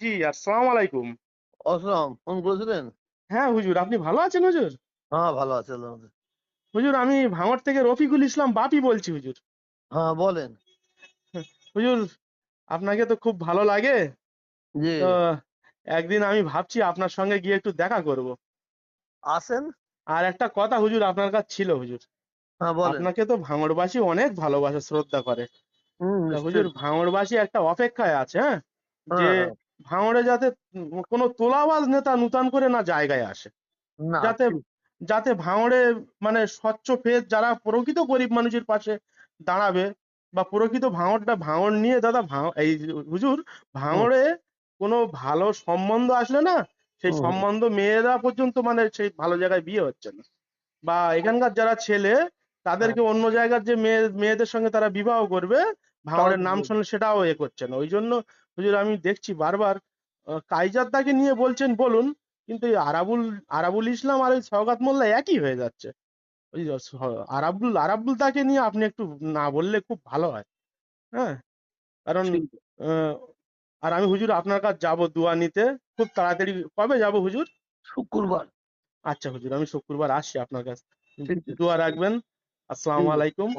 জি আসসালামু আলাইকুম। আসসালাম ফোন করেছিলেন? হ্যাঁ হুজুর আপনি ভালো আছেন হুজুর? হ্যাঁ ভালো আছে হুজুর আমি ভাঙড় থেকে রফিকুল ইসলাম বাপি বলছি হুজুর। হ্যাঁ বলেন। হুজুর আপনাকে তো খুব ভালো লাগে। জি। তো একদিন আমি ভাবছি আপনার সঙ্গে গিয়ে একটু দেখা করব। আসেন। আর একটা কথা হুজুর আপনার কাছে ছিল হুজুর। হ্যাঁ বলেন। আপনাকে তো ভাঙড়বাসী অনেক ভালোবাসে শ্রদ্ধা করে। হুম হুজুর ভাঙড়বাসী একটা অপেক্ষায় আছে হ্যাঁ? যে হ্যাঁ, হ্যাঁ। ভাঙড়ে যাতে কোনো তোলাবাজ নেতা নূতন করে না জায়গায় আসে। যাতে যাতে ভাঙড়ে মানে স্বচ্ছ ফেস যারা প্রকৃত গরিব মানুষের পাশে দাঁড়াবে বা প্রকৃত ভাঙড়টা ভাঙড় নিয়ে দাদা এই হুজুর ভাঙড়ে কোনো ভালো সম্বন্ধ আসলে না সেই সম্বন্ধ মেয়েরা পর্যন্ত মানে সেই ভালো জায়গায় বিয়ে হচ্ছে না। বা এখানকার যারা ছেলে তাদেরকে অন্য জায়গার যে মেয়ে মেয়েদের সঙ্গে তারা বিবাহ করবে ভাঙড়ের নাম শুনলে সেটাও এ করছে না। ওই জন্য হুজুর আমি দেখছি বারবার কাইজারদাকে নিয়ে বলছেন বলুন কিন্তু এই আরাবুল আরাবুল ইসলাম আর ওই সওগাত মোল্লা একই হয়ে যাচ্ছে। ওই আরাবুল আরাবুল তাকে নিয়ে আপনি একটু না বললে খুব ভালো হয়। হ্যাঁ? কারণ আহ, আর আমি হুজুর আপনার কাছে যাব দোয়া নিতে। খুব তাড়াতাড়ি কবে যাব হুজুর? শুক্রবার। আচ্ছা হুজুর আমি শুক্রবার আসছি আপনার কাছে। দোয়া রাখবেন। আসসালামু আলাইকুম।